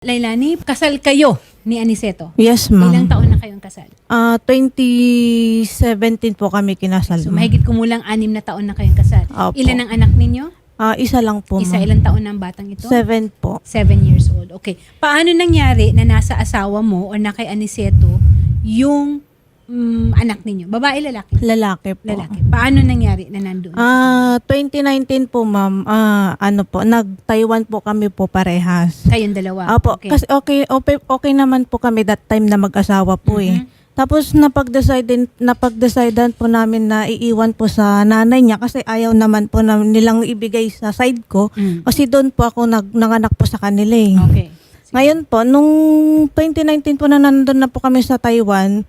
Lailani, kasal kayo ni Aniceto. Yes, Ilang ma'am. taon na kayong kasal? Ah, 2017 po kami kinasal. So, ma'am. mahigit kumulang anim na taon na kayong kasal. Opo. Ilan ang anak ninyo? Ah, isa lang po, Isa, ma'am. ilang taon na ang batang ito? Seven po. Seven years old. Okay. Paano nangyari na nasa asawa mo o na kay Aniceto yung mm, anak ninyo? Babae, lalaki? Lalaki po. Lalaki. Paano nangyari na nandun? Ah, 2019 po, ma'am. Ah, ano po, nag-Taiwan po kami po parehas. Kayong dalawa? Apo, Okay. kasi okay, okay, okay naman po kami that time na mag-asawa po eh. Mhm. Tapos napag-decide napag-decidean po namin na iiwan po sa nanay niya kasi ayaw naman po na nilang ibigay sa side ko Mm. kasi doon po ako nag, nanganak po sa kanila eh. Okay. Ngayon po, nung 2019 po na nandun na po kami sa Taiwan,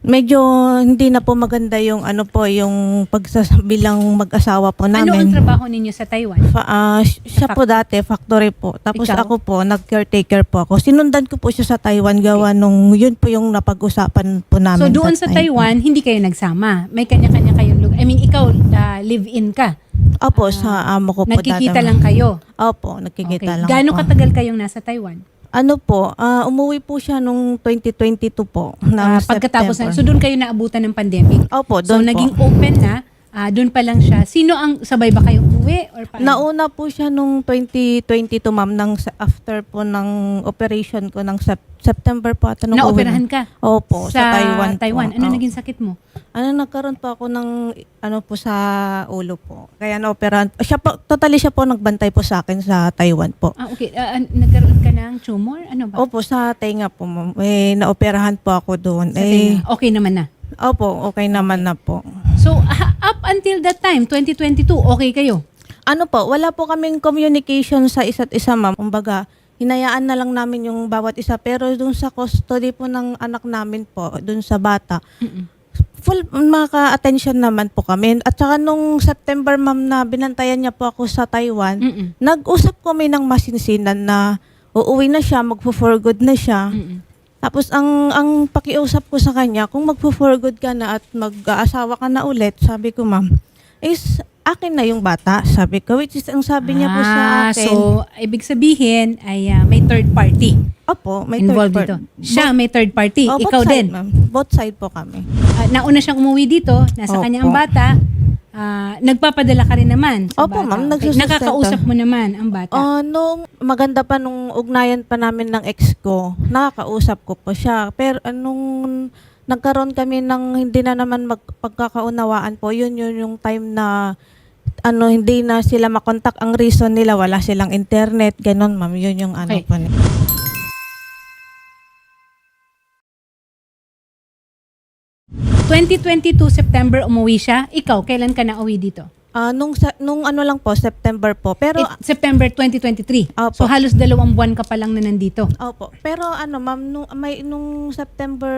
medyo hindi na po maganda yung ano po, yung pagsasabilang mag-asawa po Ano ang namin. trabaho ninyo sa Taiwan? Fa- ah, sh- siya po dati, factory po. Tapos Ikaw? ako po, nag-caretaker po ako. Sinundan ko po siya sa Taiwan gawa nung yun po yung napag-usapan po namin. So doon sa. Taiwan, hindi kayo nagsama. May kanya-kanya kayong lugar. I mean, ikaw ah, live-in ka. Opo, sa amo ko po. Nagkikita dati. lang kayo. Opo, nagkikita lang Gaano po. katagal kayong nasa Taiwan? Ano po, ah, umuwi po siya nung 2022 po. Ng Ah, pagkatapos na, September. so doon kayo naabutan ng pandemic. Opo, So doon naging po. open na, ah, doon pa lang siya. Sino ang sabay ba kayong uwi or paano? Nauna po siya nung 2022, ma'am, ng, sa- after po ng operation ko ng Sep- September po ata. nung Naoperahan na- ka Opo, sa, Taiwan po. Taiwan. Ano Oo. naging sakit mo? Ano, nagkaroon po ako ng, ano po, sa ulo po. Kaya na-operahan. Siya po, totally siya po nagbantay po sa akin sa Taiwan po. Ah, okay. Ah, nagkaroon ka ng tumor? Ano ba? Opo, sa tenga po, ma'am. Eh, naoperahan po ako doon. Sa eh, tenga. Okay naman na. opo, okay naman na po. So up until that time, 2022, okay kayo? Ano po, wala po kaming communication sa isa't isa, ma'am. Kumbaga, hinayaan na lang namin yung bawat isa. Pero dun sa custody po ng anak namin po, dun sa bata, Mm-mm. full maka-attention naman po kami. At saka nung September, ma'am, na binantayan niya po ako sa Taiwan, Mm-mm. nag-usap kami ng masinsinan na uuwi na siya, magpo-for good na siya. Mm-mm. Tapos ang ang pakiusap ko sa kanya, kung magpo-for good ka na at mag-aasawa ka na ulit, sabi ko, ma'am, is akin na yung bata, sabi ko. Which is, ang sabi niya po sa Ah, akin, So, ibig sabihin ay ah, may third party opo, may involved third dito. part. Siya may third party. Oh, both Ikaw side, din. ma'am. Both side po kami. Ah, nauna siyang umuwi dito, nasa Opo. kanya ang bata. Ah, nagpapadala ka rin naman sa Opo, bata. ma'am, Okay. nagsusustento. Nakakausap mo naman ang bata. Ah, nung maganda pa nung ugnayan pa namin ng ex ko, nakakausap ko po siya. Pero anong nagkaroon kami ng hindi na naman magpagkakaunawaan po, yun yun yung time na ano hindi na sila makontak ang reason nila wala silang internet ganon ma'am yun yung ano Okay. po ni- 2022 September umuwi siya. Ikaw, kailan ka na uwi dito? Ah, nung sa- nung ano lang po September po pero It- September 2023. Opo. So halos dalawang buwan ka pa lang na nandito. Opo. Pero ano, ma'am, nung, may, nung September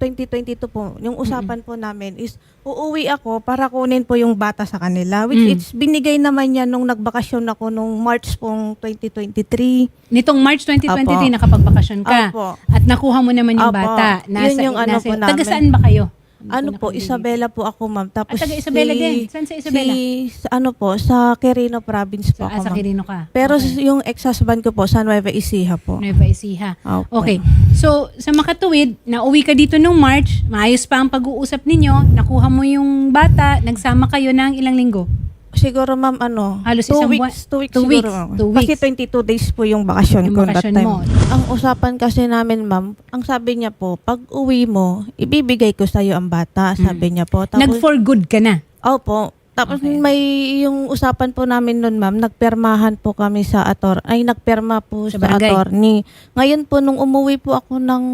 2022 po, yung usapan po namin is uuwi ako para kunin po yung bata sa kanila. Which Mm. it's binigay naman yan nung nagbakasyon ako nung March pong 2023. Nitong March 2023 Opo. nakapagbakasyon ka. Opo. At nakuha mo naman yung Opo. bata. Yun yung ano po namin. Taga saan ba kayo? Ano po, Isabela po ako, ma'am. Tapos Ah, taga Isabela si- din. Saan sa Isabela? Si, sa ano po, sa Quirino province po Sa, ah, ako, sa ma'am. Quirino ka. Pero Okay. yung ex-husband ko po, sa Nueva Ecija po. Nueva Ecija. Opo. Okay. So, sa makatuwid, nauwi ka dito nung March, maayos pa ang pag-uusap ninyo, nakuha mo yung bata, nagsama kayo ng ilang linggo. Siguro ma'am ano, Halos two isang weeks, buwan- two weeks two siguro. weeks, ma'am. two Kasi weeks. 22 days po yung bakasyon Yung ko that bakasyon time. mo. Ang usapan kasi namin ma'am, ang sabi niya po, pag uwi mo, ibibigay ko sa'yo ang bata, sabi niya po. Tapos, Nag-for good ka na. Opo. Tapos Okay. may yung usapan po namin noon ma'am, nagpermahan po kami sa ator, ay nagperma po Sa sa, barangay. attorney. Ngayon po nung umuwi po ako ng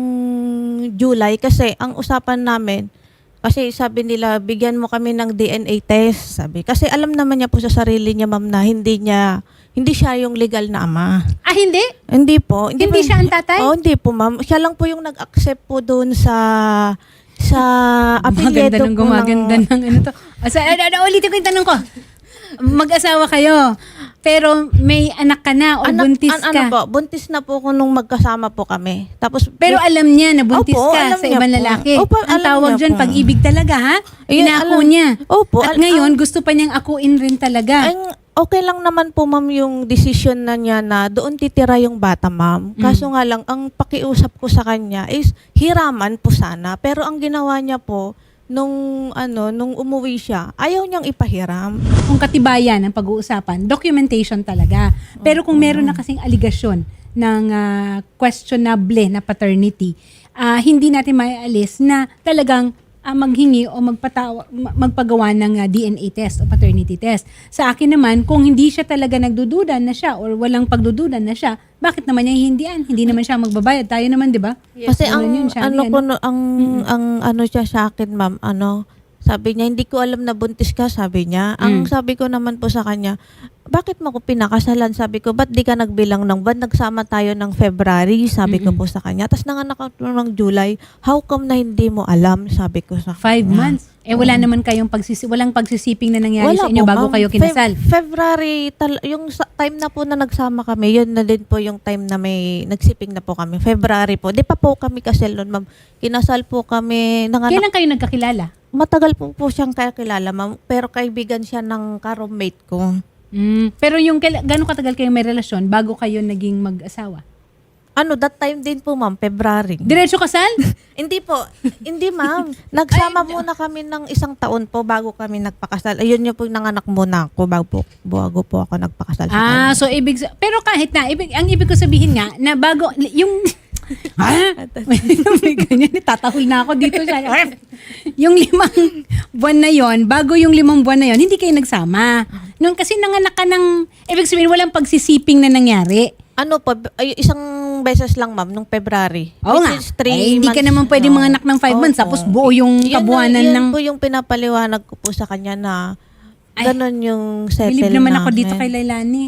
July, kasi ang usapan namin, kasi sabi nila, bigyan mo kami ng DNA test, sabi. Kasi alam naman niya po sa sarili niya, ma'am, na hindi niya, hindi siya yung legal na ama. Ah, hindi? Hindi po. Hindi po- siya ang tatay? Oh, hindi po, ma'am. Siya lang po yung nag-accept po doon sa sa apelyedo ng po gumaganda ng... ng ano to. Ah, sa, ano, ano, ulitin ko yung tanong ko. Mag-asawa kayo, pero may anak ka na o Anak- buntis an- ka. Ano po, buntis na po ako nung magkasama po kami. Tapos, Pero alam niya na buntis Opo, ka alam sa niya ibang po. lalaki. Opo, Ang alam tawag niya dyan, po. pag-ibig talaga ha? Ayun, Inako alam- niya. Opo, At al- ngayon, gusto pa niyang akuin rin talaga. ang, okay lang naman po ma'am yung decision na niya na doon titira yung bata ma'am. Mm. Kaso nga lang, ang pakiusap ko sa kanya is hiraman po sana. Pero ang ginawa niya po, nung ano, nung umuwi siya, ayaw niyang ipahiram. Kung katibayan ang pag-uusapan, documentation talaga. Pero kung meron na kasing aligasyon ng ah, questionable na paternity, ah, hindi natin maialis na talagang ah, maghingi o magpatawa, ma- magpagawa ng ah, DNA test o paternity test. Sa akin naman, kung hindi siya talaga nagdududa na siya or walang pagdududa na siya, bakit naman niya hindian? Hindi naman siya magbabayad. Tayo naman, di ba? Kasi ang yun, Shari, ano ano? ko no- ang ang ano siya sa akin ma'am, ano, sabi niya hindi ko alam na buntis ka, sabi niya. Ang Mm. sabi ko naman po sa kanya, bakit mo ko pinakasalan? Sabi ko, ba't di ka nagbilang ng buwan? Nagsama tayo ng February, sabi ko Mm-mm. po sa kanya. Tapos nanganak ako ng July. How come na hindi mo alam? Sabi ko sa Five kanya. months. Eh wala naman kayong pagsisi walang pagsisiping na nangyari sa inyo po, bago kayo kinasal. Feb- February, tal- yung time na po na nagsama kami, yun na din po yung time na may nagsiping na po kami. February po. Di pa po kami kasal noon, ma'am. Kinasal po kami. Nanganak Kailan kayo nagkakilala? Matagal po po siyang kakilala, ma'am. Pero kaibigan siya ng ka-roommate ko. Mm, pero yung kaila- gano'ng katagal kayong may relasyon bago kayo naging mag-asawa? Ano, that time din po, ma'am, February. Diretso kasal? hindi po. hindi, ma'am. Nagsama muna kami ng isang taon po bago kami nagpakasal. Ayun yung po yung nanganak muna ako bago po, bago po ako nagpakasal sa ah, kanya. so ibig sa- pero kahit na ibig ang ibig ko sabihin nga na bago yung Ah, may ganyan, tatahol na ako dito sa yung limang buwan na yon, bago yung limang buwan na yon, hindi kayo nagsama. Nung kasi nanganak ka ng, ibig sabihin walang pagsisiping na nangyari. Ano po, ay, isang beses lang, ma'am, nung February. Oo Which nga. is three Eh, hindi ka months. naman pwede Oo. manganak ng five months, Opo. tapos buo yung Yun na- kabuuanan yun ng... po yung pinapaliwanag ko po sa kanya na Ay, ganon yung settle Believe naman ako namin. dito kay Lailani.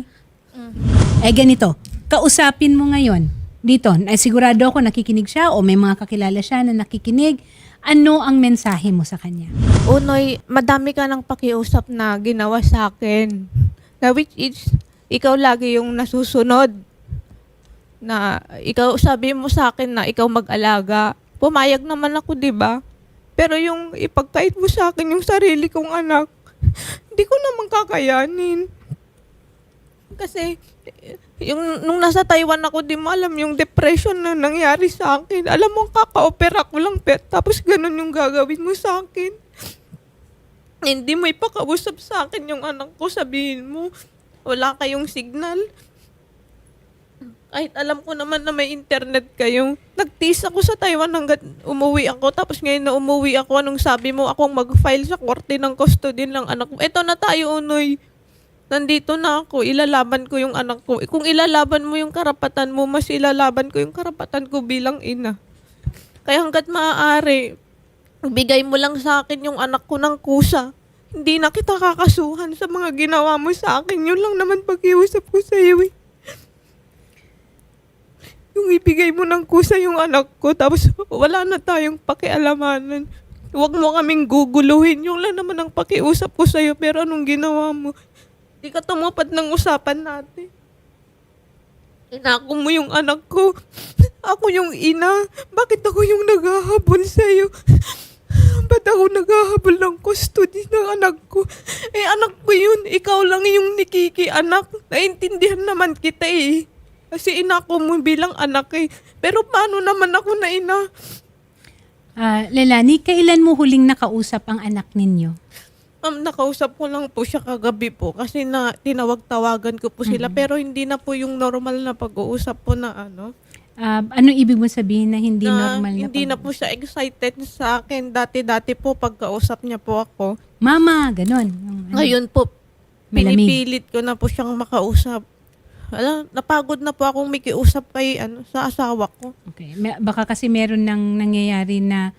Eh ganito, kausapin mo ngayon dito, na sigurado ako nakikinig siya o may mga kakilala siya na nakikinig. Ano ang mensahe mo sa kanya? Unoy, madami ka ng pakiusap na ginawa sa akin. Na which is, ikaw lagi yung nasusunod. Na ikaw, sabi mo sa akin na ikaw mag-alaga. Pumayag naman ako, di ba? Pero yung ipagkait mo sa akin yung sarili kong anak, hindi ko naman kakayanin. Kasi, yung, nung nasa Taiwan ako, di mo alam yung depression na nangyari sa akin. Alam mo, kaka-opera ko lang, pet. Tapos ganun yung gagawin mo sa akin. Hindi mo ipakausap sa akin yung anak ko. Sabihin mo, wala kayong signal. Kahit alam ko naman na may internet kayo. Nagtis ako sa Taiwan hanggat umuwi ako. Tapos ngayon na umuwi ako, anong sabi mo, akong mag-file sa korte ng custody ng anak mo. Eto na tayo, Unoy. Nandito na ako, ilalaban ko yung anak ko. Kung ilalaban mo yung karapatan mo, mas ilalaban ko yung karapatan ko bilang ina. Kaya hanggat maaari, bigay mo lang sa akin yung anak ko ng kusa. Hindi na kita kakasuhan sa mga ginawa mo sa akin. Yun lang naman pag-iusap ko sa iyo eh. Yung ibigay mo ng kusa yung anak ko, tapos wala na tayong pakialamanan. Huwag mo kaming guguluhin. Yung lang naman ang pakiusap ko sa'yo, pero anong ginawa mo? Di ka tumupad ng usapan natin. Inako mo yung anak ko. Ako yung ina. Bakit ako yung naghahabol sa'yo? Ba't ako naghahabol ng custody ng anak ko? Eh, anak ko yun. Ikaw lang yung nikiki anak. Naintindihan naman kita eh. Kasi inako mo bilang anak eh. Pero paano naman ako na ina? Ah, Lelani, kailan mo huling nakausap ang anak ninyo? Ma'am, nakausap ko lang po siya kagabi po kasi na tinawag-tawagan ko po sila pero hindi na po yung normal na pag-uusap po na ano. Ah, ano ibig mo sabihin na hindi na normal na hindi na po siya excited sa akin. Dati-dati po pagkausap niya po ako. Mama, ganon. Ano? Ngayon po, Malamig. pinipilit ko na po siyang makausap. Alam, napagod na po akong mikiusap kay ano, sa asawa ko. Okay. Baka kasi meron nang nangyayari na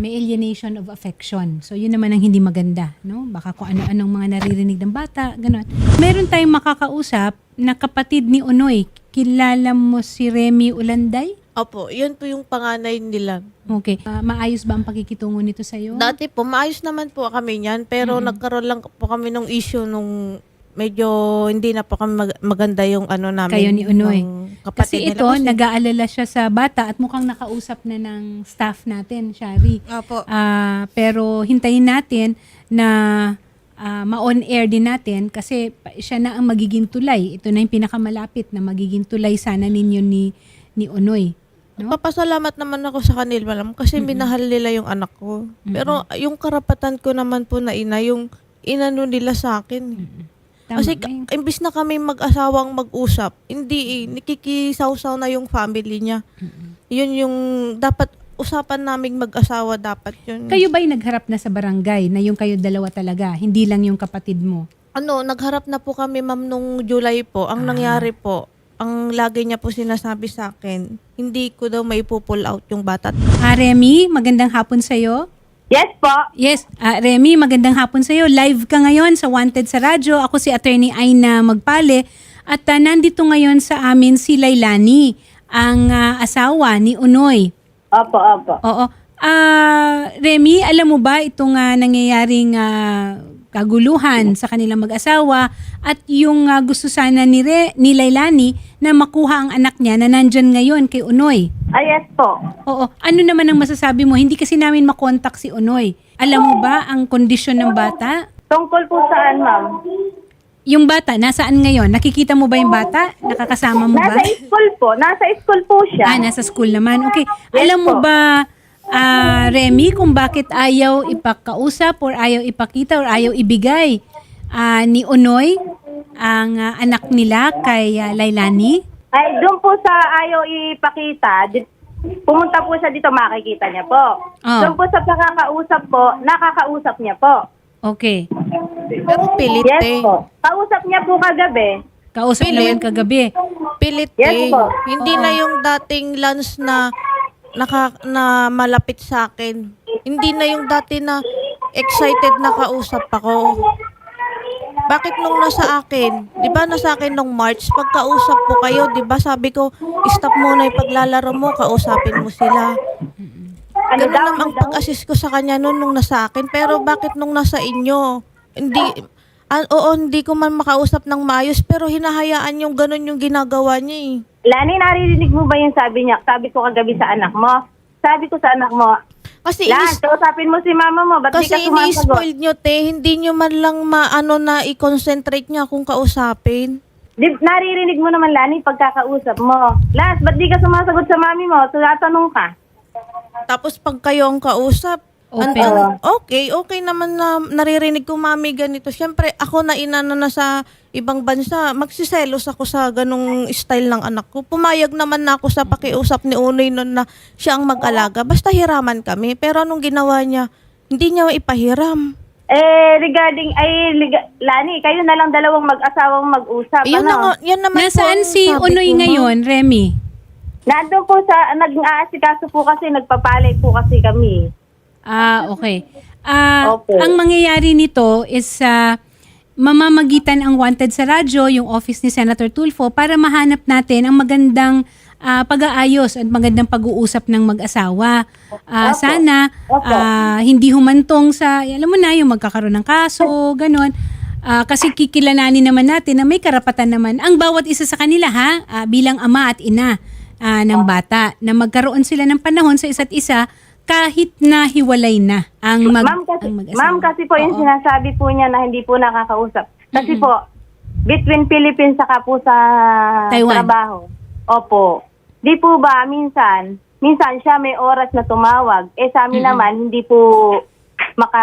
may alienation of affection. So, yun naman ang hindi maganda. No? Baka kung ano-anong mga naririnig ng bata, gano'n. Meron tayong makakausap na kapatid ni Unoy. Kilala mo si Remy Ulanday? Opo, yun po yung panganay nila. Okay. Ah, maayos ba ang pakikitungo nito sa'yo? Dati po, maayos naman po kami niyan, pero nagkaroon lang po kami ng issue nung medyo hindi na po kami mag- maganda yung ano namin. Kayo ni Unoy. ng Kasi kapatid ito, nila. nag-aalala siya sa bata at mukhang nakausap na ng staff natin, Shari. Opo. Ah, pero hintayin natin na ah, ma-on air din natin kasi pa- siya na ang magiging tulay. Ito na yung pinakamalapit na magiging tulay sana ninyo ni ni Onoy. No? Papasalamat naman ako sa kanila, ma'am, kasi minahal nila yung anak ko. Pero yung karapatan ko naman po na ina, yung inano nila sa akin. Tama Kasi ka- imbis na kami mag-asawang mag-usap, hindi eh, nikikisaw-saw na yung family niya. Yun yung dapat usapan naming mag-asawa dapat yun. Kayo ba'y nagharap na sa barangay na yung kayo dalawa talaga, hindi lang yung kapatid mo? Ano, nagharap na po kami ma'am nung July po. Ang nangyari po, ang lagi niya po sinasabi sa akin, hindi ko daw may pull out yung bata. Ah, Remy, magandang hapon sa'yo. Yes po. Yes, ah, Remy, magandang hapon sa'yo. Live ka ngayon sa Wanted sa radyo. Ako si Attorney Aina Magpale. At ah, nandito ngayon sa amin si Lailani, ang ah, asawa ni Unoy. Opo, opo. Oo. Ah, Remy, alam mo ba itong ah, nangyayaring ah, kaguluhan sa kanilang mag-asawa at yung ah, gusto sana ni, Re, ni Lailani na makuha ang anak niya na nandyan ngayon kay Unoy? Ah, yes po. Oo. Ano naman ang masasabi mo? Hindi kasi namin makontak si Unoy. Alam mo ba ang kondisyon ng bata? Tungkol po saan, ma'am? Yung bata, nasaan ngayon? Nakikita mo ba yung bata? Nakakasama mo ba? Nasa school po. Nasa school po siya. Ah, nasa school naman. Okay. Yes Alam mo po. ba, ah, Remy, kung bakit ayaw ipakausap or ayaw ipakita or ayaw ibigay ah, ni Unoy ang ah, anak nila kay ah, Lailani? Ay, doon po sa ayaw ipakita, di- pumunta po siya dito, makikita niya po. Ah. Doon po sa pakakausap po, nakakausap niya po. Okay. Pero pilit Yes eh. po. Kausap niya po kagabi. Kausap Pilit. naman kagabi. Pilit Yes eh. po. Hindi na yung dating lance na naka, na malapit sa akin. Hindi na yung dati na excited na kausap ako. Bakit nung nasa akin? 'Di ba nasa akin nung March pagkausap po kayo, 'di ba sabi ko, stop muna 'yung paglalaro mo, kausapin mo sila. Ano Ganun daw? naman ang pag-assist ko sa kanya noon nung nasa akin. Pero bakit nung nasa inyo? Hindi, ah, oo, hindi ko man makausap ng maayos, pero hinahayaan yung ganun yung ginagawa niya eh. Lani, naririnig mo ba yung sabi niya? Sabi ko kagabi sa anak mo. Sabi ko sa anak mo, Kasi Lan, inis, kausapin mo si mama mo. Ba't di kasi ka sumasagot? ini-spoil nyo, te. Hindi nyo man lang maano na i-concentrate niya kung kausapin. Di, naririnig mo naman, Lani, pagkakausap mo. Last, ba't di ka sumasagot sa mami mo? Tatanong ka. Tapos pag kayo ang kausap, Open. an- an- okay, okay naman na naririnig ko mami ganito. Siyempre, ako na inano na sa ibang bansa, magsiselos ako sa ganong style ng anak ko. Pumayag naman na ako sa pakiusap ni Unoy noon na siya ang mag-alaga. Basta hiraman kami. Pero anong ginawa niya? Hindi niya ipahiram. Eh, regarding, ay, liga, Lani, kayo na lang dalawang mag-asawang mag-usap. Yun, na, ano? nga- yan naman po Nasaan ang si Unoy ngayon, Remy? Nandun po sa, nag-aasikaso po kasi, nagpapalay po kasi kami. Ah, okay. Ah, Opo. ang mangyayari nito is ah, mamamagitan ang wanted sa radyo, yung office ni Senator Tulfo para mahanap natin ang magandang ah, pag-aayos at magandang pag-uusap ng mag-asawa. Ah, Opo. sana Opo. ah, hindi humantong sa alam mo na yung magkakaroon ng kaso, ganon. Ah, kasi kikilalanin naman natin na may karapatan naman ang bawat isa sa kanila ha ah, bilang ama at ina ah, ng bata na magkaroon sila ng panahon sa isa't isa kahit na hiwalay na ang mag ma'am, kasi, ang mag-asawa. ma'am, kasi po yung Oo. sinasabi po niya na hindi po nakakausap. Kasi po, between Philippines saka po sa Taiwan. trabaho. Opo. Di po ba, minsan, minsan siya may oras na tumawag. Eh sa amin naman, hindi po maka,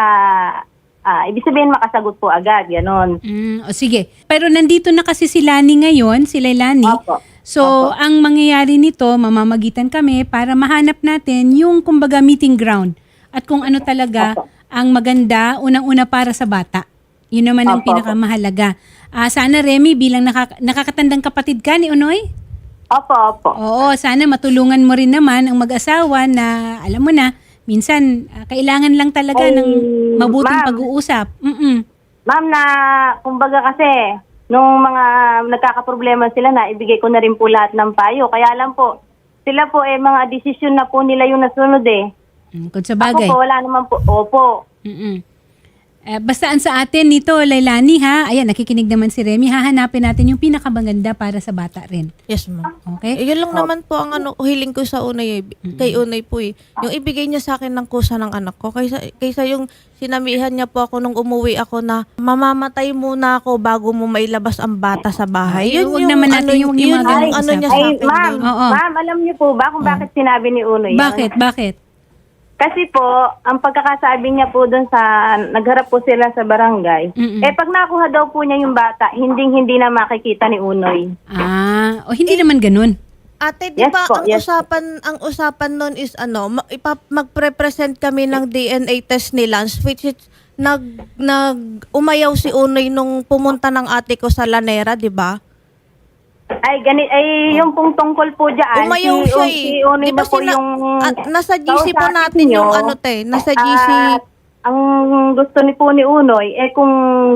ah, ibig sabihin makasagot po agad, ganon. Mm, o sige. Pero nandito na kasi si Lani ngayon, si Lailani. Opo. So, ang mangyayari nito, mamamagitan kami para mahanap natin yung kumbaga meeting ground at kung ano talaga Opo. ang maganda unang-una para sa bata. Yun naman ang Opo, pinakamahalaga. Ah, sana Remy bilang nakaka- nakakatandang kapatid ka ni Unoy? Opo, opo. Oo, sana matulungan mo rin naman ang mag-asawa na alam mo na minsan ah, kailangan lang talaga Ay, ng mabuting ma'am. pag-uusap. Mm. Ma'am, na kumbaga kasi, nung mga nagkakaproblema sila na, ibigay ko na rin po lahat ng payo. Kaya lang po, sila po eh, mga desisyon na po nila yung nasunod eh. Mm, Kung sa Ako bagay. po, wala naman po. Opo. Mm-mm. Eh, bastaan sa atin nito, Lailani ha. Ayan, nakikinig naman si Remy. Hahanapin natin yung pinakamaganda para sa bata rin. Yes, ma'am. Okay? Eh, yun lang naman po ang ano, hiling ko sa unay, eh, kay unay po eh. Yung ibigay niya sa akin ng kusa ng anak ko. Kaysa, kaysa yung sinamihan niya po ako nung umuwi ako na mamamatay muna ako bago mo mailabas ang bata sa bahay. Ay, huwag naman natin yung- yun, yung mga yung ganong ano niya sa Ay, akin. ma'am, doon. Oo. ma'am, alam niyo po ba kung bakit sinabi ni Uno yun? Bakit? Bakit? Kasi po, ang pagkakasabi niya po doon sa, nagharap po sila sa barangay, Mm-mm. eh pag nakuha daw po niya yung bata, hindi-hindi na makikita ni Unoy. Ah, o hindi naman ganun. Ate, di Yes ba po, ang yes usapan ang usapan nun is ano, ma- ipa- magpre-present kami ng DNA test ni Lance which is nag nag umayaw si Unoy nung pumunta ng ate ko sa Lanera, di ba? Ay, ganit, ay, yung pong tungkol po dyan, Umayaw si, siya si eh. Unoy Di ba na po sina- yung... at nasa GC po kausapin natin yung ano te, nasa GC. At ang gusto ni po ni Unoy, eh kung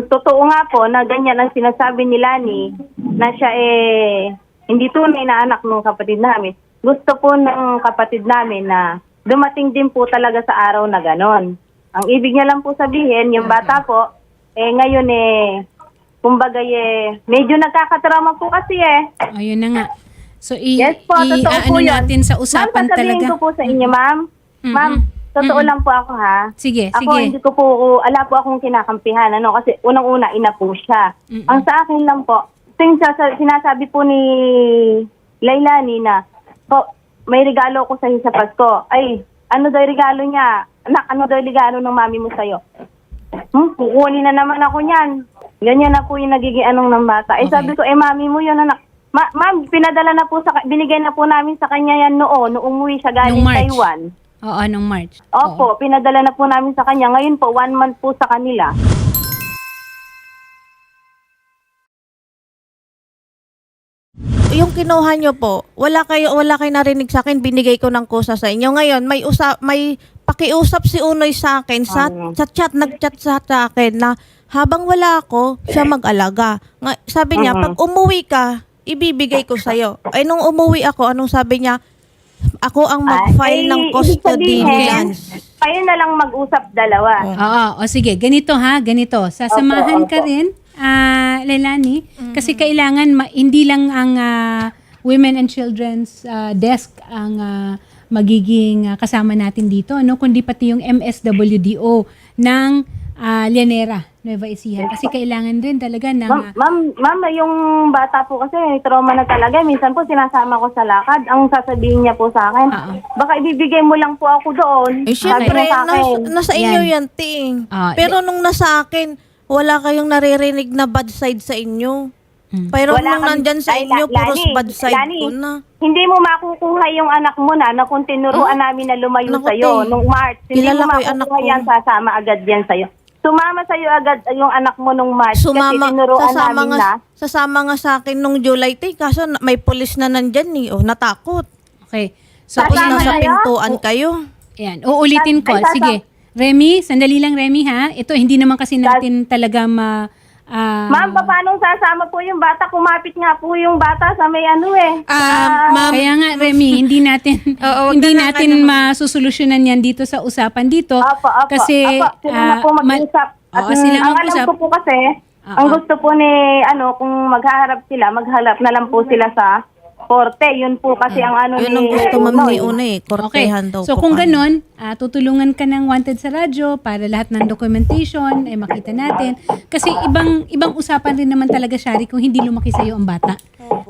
totoo nga po na ganyan ang sinasabi ni Lani, na siya eh hindi tunay na anak ng kapatid namin, gusto po ng kapatid namin na dumating din po talaga sa araw na ganon. Ang ibig niya lang po sabihin, yung bata po, eh ngayon eh, kumbaga eh, medyo nagkakatrauma po kasi eh. Ayun na nga. So, i- Yes po, i- totoo po ano yun. natin sa usapan ma'am, sasabihin talaga. ko po sa inyo, ma'am. Mm-mm. Ma'am, totoo Mm-mm. lang po ako ha. Sige, Ako sige. hindi ko po, ala po akong kinakampihan, ano, kasi unang-una, ina po siya. Mm-mm. Ang sa akin lang po, ting sasa- sinasabi po ni Lailani na, po, may regalo ko sa sa Pasko. Ay, ano daw yung regalo niya? Anak, ano daw yung regalo ng mami mo sa'yo? Hmm, kukunin na naman ako niyan. Ganyan na po yung nagiging anong ng bata. Eh Okay. sabi ko, eh mami mo yun anak. Ma ma'am, pinadala na po sa, binigay na po namin sa kanya yan noon, nung umuwi siya galing Nung March. Taiwan. Oo, nung March. Opo, pinadala na po namin sa kanya. Ngayon po, one month po sa kanila. Yung kinuha nyo po, wala kayo wala kayo narinig sa akin, binigay ko ng kusa sa inyo. Ngayon, may usa may pakiusap si Unoy sa akin sa, sa chat, nag-chat sa, sa akin na habang wala ako, siya mag-alaga. Nga, sabi niya, pag umuwi ka, ibibigay ko sa'yo. Ay, nung umuwi ako, anong sabi niya? Ako ang mag-file Ay, ng ibig custody sabihin, ni Lance. Kayo na lang mag-usap dalawa. Oo, o sige, ganito ha, ganito. Sasamahan Opo, ka opo. rin, ah, Leilani, kasi kailangan ma- hindi lang ang ah, Women and Children's ah, Desk ang ah, magiging ah, kasama natin dito, no? kundi pati yung MSWDO ng ah, Llanera, Nueva Ecija. Kasi kailangan rin talaga ng... Ma'am, ah, ma'am, ma'am, yung bata po kasi may trauma na talaga. Minsan po sinasama ko sa lakad. Ang sasabihin niya po sa akin, Oo. baka ibibigay mo lang po ako doon. Eh, Sabi syempre, niya sa nasa, akin. nasa inyo Yan. yan, ting. Ah, Pero nung nasa akin, wala kayong naririnig na bad side sa inyo. Mm. Pero Wala nung kami- nandyan sa Ay, inyo, La- puro Lani, bad side Lani, ko na. Hindi mo makukuha yung anak mo na na kung tinuruan namin na lumayo Naku, sa'yo te. nung March. Hindi Kilala mo ko yung anak makukuha ko. yan, sasama agad yan sa'yo. Sumama sa'yo agad yung anak mo nung March kasi Sumama, tinuruan sasama namin nga, na. sasama nga sa akin nung July 10, kaso na- may pulis na nandyan eh. Oh, natakot. Okay. So, Tapos Sasama nasa kayo? pintuan kayo. Ayan, uulitin ko. Ay, sasa- Sige. Remy, sandali lang Remy ha. Ito, hindi naman kasi natin talaga ma... ah, Ma'am, paano sasama po yung bata? Kumapit nga po yung bata sa may ano eh. Ah, ma'am, Kaya nga, Remy, hindi natin Oo, wag hindi na lang, natin ano. masusolusyunan yan dito sa usapan dito. Opo, opo. Kasi, opo, sila na ah, po ma- mag-usap. At Oo, sila mm, ang mag-usap. alam ko po kasi, Oo. ang gusto po ni, ano, kung maghaharap sila, maghalap na lang po sila sa korte. Yun po kasi ang ano Yun ni ang gusto ma'am ni Unoy. Una eh. Okay. Kortehan daw So po kung kami. ganun, ah, tutulungan ka ng wanted sa radyo para lahat ng documentation ay makita natin. Kasi ibang ibang usapan rin naman talaga, Shari, kung hindi lumaki sa'yo ang bata.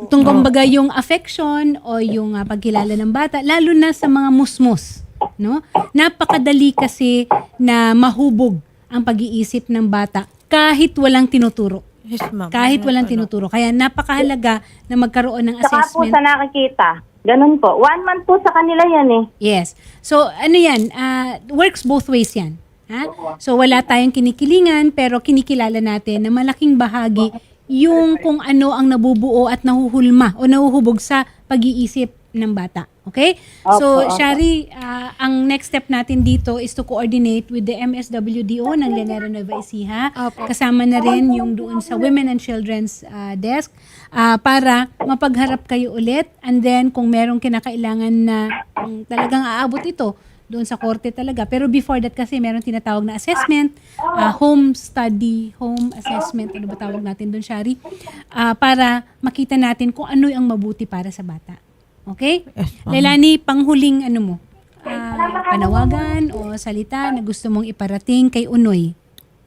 Itong kumbaga yung affection o yung ah, pagkilala ng bata, lalo na sa mga musmus. No? Napakadali kasi na mahubog ang pag-iisip ng bata kahit walang tinuturo. Yes, ma'am. Kahit walang tinuturo. Kaya napakahalaga na magkaroon ng Saka po assessment. sa nakikita. Ganun po. One month po sa kanila yan eh. Yes. So, ano yan, ah, works both ways yan. Ha? So, wala tayong kinikilingan, pero kinikilala natin na malaking bahagi yung kung ano ang nabubuo at nahuhulma o nahuhubog sa pag-iisip ng bata. Okay? so, Opo, opo. Shari, ah, ang next step natin dito is to coordinate with the MSWDO ng Llanera Nueva Ecija. Opo. Kasama na rin yung doon sa Women and Children's ah, Desk ah, para mapagharap kayo ulit and then kung merong kinakailangan na kung talagang aabot ito doon sa korte talaga. Pero before that kasi meron tinatawag na assessment, ah, home study, home assessment, ano ba tawag natin doon, Shari? Ah, para makita natin kung ano ang mabuti para sa bata. Okay? Yes, ma'am. Leilani, panghuling ano mo? Ah, panawagan o salita na gusto mong iparating kay Unoy?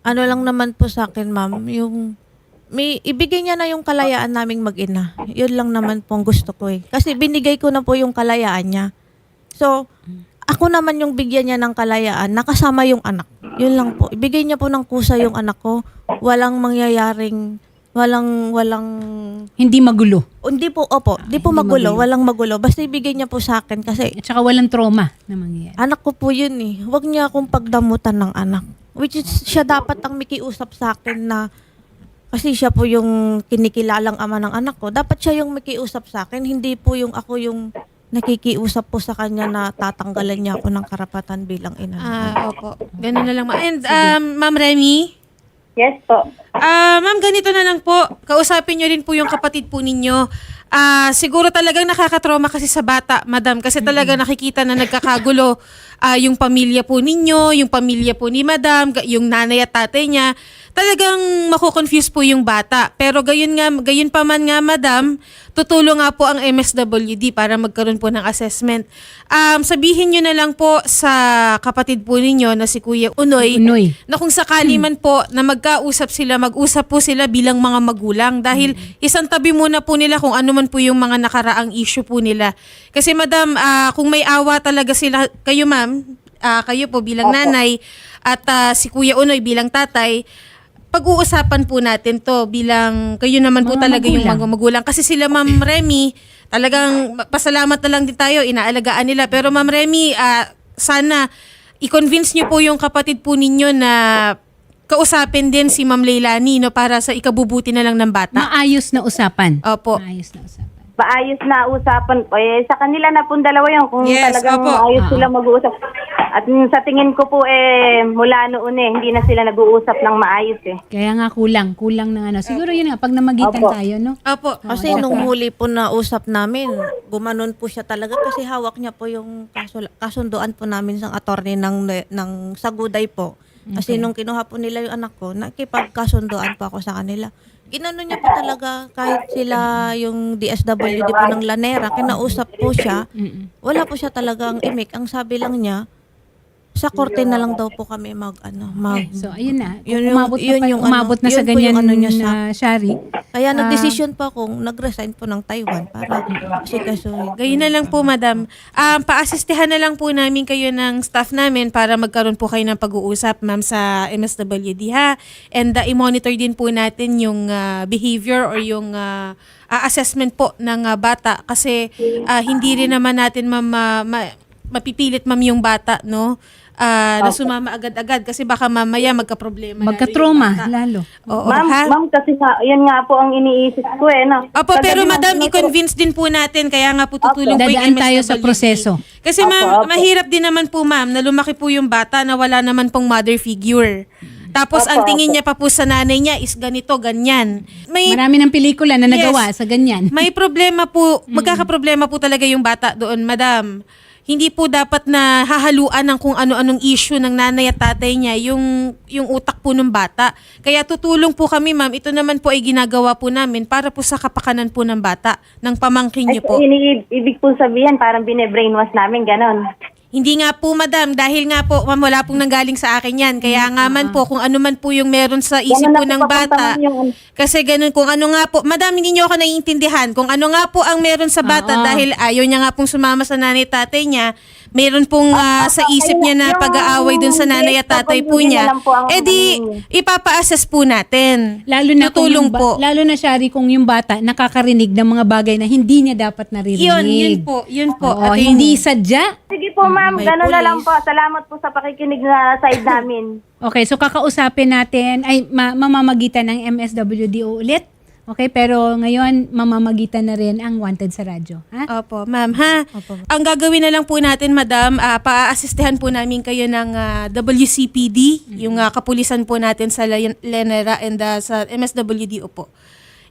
Ano lang naman po sa akin, ma'am, yung may ibigay niya na yung kalayaan naming mag-ina. Yun lang naman po ang gusto ko eh. Kasi binigay ko na po yung kalayaan niya. So, ako naman yung bigyan niya ng kalayaan, nakasama yung anak. Yun lang po. Ibigay niya po ng kusa yung anak ko. Walang mangyayaring, walang, walang, Hindi magulo. hindi po, opo, hindi po hindi magulo, magulo. walang magulo. Basta ibigay niya po sa akin kasi At saka walang trauma na mangyayari. anak ko po yun eh. Huwag niya akong pagdamutan ng anak. Which is, siya dapat ang mikiusap sa akin na kasi siya po yung kinikilalang ama ng anak ko. Dapat siya yung mikiusap sa akin. Hindi po yung ako yung nakikiusap po sa kanya na tatanggalan niya ako ng karapatan bilang ina. Ah, opo. Ganun na lang. ma- And, um, Ma'am Remy, Yes po. ah, ma'am, ganito na lang po. Kausapin niyo rin po yung kapatid po ninyo. Ah, siguro talagang nakakatrauma kasi sa bata, madam. Kasi talaga nakikita na nagkakagulo ah, yung pamilya po ninyo, yung pamilya po ni madam, ga- yung nanay at tatay niya. Talagang mako-confuse po yung bata. Pero gayon nga, gayon pa man nga, madam, tutulong nga po ang MSWD para magkaroon po ng assessment. Um, sabihin nyo na lang po sa kapatid po ninyo na si Kuya Unoy, Unoy. na kung sakali man po na magkausap sila, mag-usap po sila bilang mga magulang dahil isang tabi muna po nila kung ano man po yung mga nakaraang issue po nila. Kasi madam, ah, kung may awa talaga sila, kayo ma'am, ah, kayo po bilang nanay at ah, si Kuya Unoy bilang tatay, pag-uusapan po natin to bilang kayo naman po Mga talaga yung magulang. mga magulang. Kasi sila Ma'am Remy, talagang pasalamat na lang din tayo, inaalagaan nila. Pero Ma'am Remy, ah, sana i-convince niyo po yung kapatid po ninyo na kausapin din si Ma'am Leilani no, para sa ikabubuti na lang ng bata. Maayos na usapan. Opo. Maayos na usapan. Maayos na usapan po. Eh, sa kanila na pong dalawa yun kung Yes, talagang opo. maayos Ah. sila mag-uusap. At mm, sa tingin ko po eh, mula noon eh, hindi na sila nag-uusap ng maayos eh. Kaya nga kulang, kulang ng ano. Siguro yun nga, pag namagitan Opo. tayo, no? Opo. Kasi nung huli po na usap namin, gumanon po siya talaga kasi hawak niya po yung kasul- kasunduan po namin sa attorney ng, ng Saguday po. Kasi nung kinuha po nila yung anak ko, nakipagkasunduan po ako sa kanila. Ginano niya po talaga kahit sila yung DSWD po ng Lanera, kinausap po siya, wala po siya talagang imik. Ang sabi lang niya, sa korte na lang daw po kami mag ano mag So, ayun na. Yun yung- umabot na, yun pa- yung ano, umabot na sa yun po ganyan yung ano niya sa- na Shari. kaya Ah. nagdesisyon pa akong nag-resign po ng Taiwan para kasi kaso Gayun na lang po, madam. Um, paasistehan na lang po namin kayo ng staff namin para magkaroon po kayo ng pag-uusap, ma'am, sa MSWD, ha? And uh, i-monitor din po natin yung uh, behavior or yung uh, uh, assessment po ng uh, bata kasi uh, hindi rin naman natin, ma'am, ma- ma- mapipilit, ma'am, yung bata, no? Uh, na sumama agad-agad kasi baka mamaya magka-problema. yung Magka-trauma, bata. lalo. Oo, ma'am, ha? ma'am, kasi nga, yan nga po ang iniisip ko eh. No? Opo, pero Kagabi madam, i-convince din po natin, kaya nga po tutulong po yung Dadaan tayo sa MSWD. proseso. Kasi ma'am, opo. mahirap din naman po ma'am na lumaki po yung bata na wala naman pong mother figure. Tapos ang tingin niya pa po sa nanay niya is ganito, ganyan. May Marami ng pelikula na nagawa Yes. sa ganyan. may problema po, magkakaproblema po talaga yung bata doon, madam. Hindi po dapat na hahaluan ng kung ano-anong issue ng nanay at tatay niya yung, yung utak po ng bata. Kaya tutulong po kami, ma'am. Ito naman po ay ginagawa po namin para po sa kapakanan po ng bata, ng pamangkin Ay, niyo po. ini- ibig po sabihin, parang bine-brainwash namin, ganon. Hindi nga po, madam. Dahil nga po, ma'am, wala pong nanggaling sa akin yan. Kaya nga man po, kung ano man po yung meron sa isip po ng bata. Kasi ganun, kung ano nga po, madam, hindi niyo ako naiintindihan. Kung ano nga po ang meron sa bata Oo. dahil ayaw niya nga pong sumama sa nanay tatay niya, meron pong ah, sa isip niya na pag-aaway dun sa nanay at tatay po niya, eh di, ano ipapa-assess po natin. Lalo na kung Tutulong yung ba- po. lalo na Shari kung yung bata nakakarinig ng mga bagay na hindi niya dapat naririnig. Yun, yun po, yun po. Oo, Attorney. hindi sadya. Sige po, ma'am. May Ganun na lang police. po. Salamat po sa pakikinig na side namin. Okay, so kakausapin natin ay ma- mamamagitan ng MSWDO ulit. Okay, pero ngayon mamamagitan na rin ang wanted sa radyo, ha? Opo, ma'am, ha? Ang gagawin na lang po natin, madam, uh, paaasistehan po namin kayo ng ah, WCPD, yung ah, kapulisan po natin sa Len- Lenera and ah, sa MSWDO po.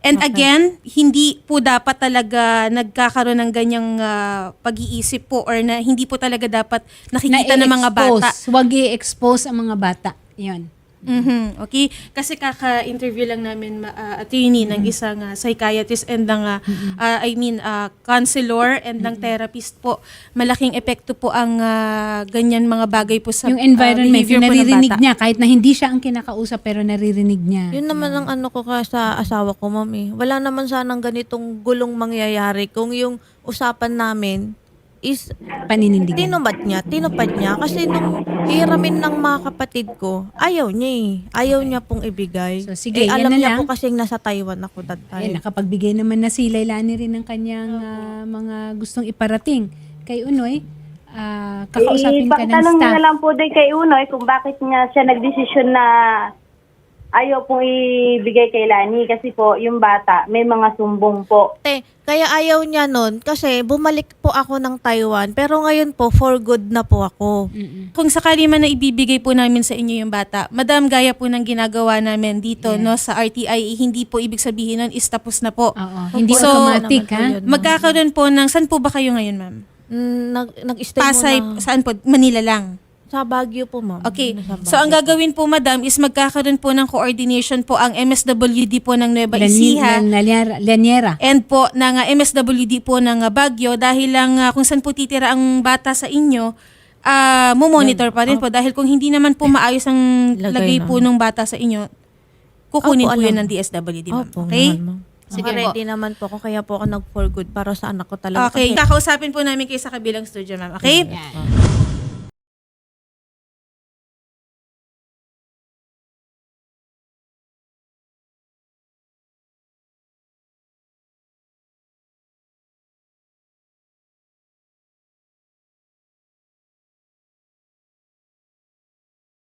And again, hindi po dapat talaga nagkakaroon ng ganyang ah, pag-iisip po or na hindi po talaga dapat nakikita ng mga bata. Huwag i-expose ang mga bata. Yun. Mhm, Okay? Kasi kaka-interview lang namin ah, attorney ng isang ah, psychiatrist and ng ah, ah, I mean ah, counselor and ng therapist po. Malaking epekto po ang ah, ganyan mga bagay po sa yung environment, behavior yung naririnig niya, kahit na hindi siya ang kinakausap, pero naririnig niya. Yun naman ang ano ko ka sa asawa ko, mami. Wala naman sanang ganitong gulong mangyayari kung yung usapan namin is Paninindigan. tinumad niya, tinupad niya. Kasi nung hiramin ng mga kapatid ko, ayaw niya eh. Ayaw niya pong ibigay. So, sige, eh, yan alam na niya lang. po kasi nasa Taiwan ako that Ayun, time. nakapagbigay naman na si Lailani rin ng kanyang ah, mga gustong iparating kay Unoy. Ah, kakausapin ka ng staff. na lang po din kay Unoy kung bakit niya siya nagdesisyon na ayaw pong ibigay kay Lani kasi po yung bata may mga sumbong po. Te, kaya ayaw niya nun kasi bumalik po ako ng Taiwan. Pero ngayon po, for good na po ako. Mm-mm. Kung sakali man na ibibigay po namin sa inyo yung bata, madam, gaya po ng ginagawa namin dito no sa RTI, hindi po ibig sabihin nun is tapos na po. Oo, hindi So, automatic ha. Magkakaroon po ng, saan po ba kayo ngayon, ma'am? Mm, nag, nag-stay Pasay, muna. saan po? Manila lang. Sa Baguio po, ma'am. Okay. So, ang gagawin po, madam, is magkakaroon po ng coordination po ang MSWD po ng Nueva Lani- Ecija Lan- Laniera- Laniera. and po ng uh, MSWD po ng uh, Baguio dahil lang uh, kung saan po titira ang bata sa inyo, ah mo-monitor pa rin po dahil kung hindi naman po maayos ang lagay Lagay po ng bata sa inyo, kukunin Opo, po yun alam. ng DSWD, ma'am. Opo, Okay? naman, ma'am. Sige Sige po. ready naman po ako, kaya po ako nag-for good para sa anak ko talaga. Okay. Kakausapin po namin kayo sa kabilang studio, ma'am. Okay? Yan.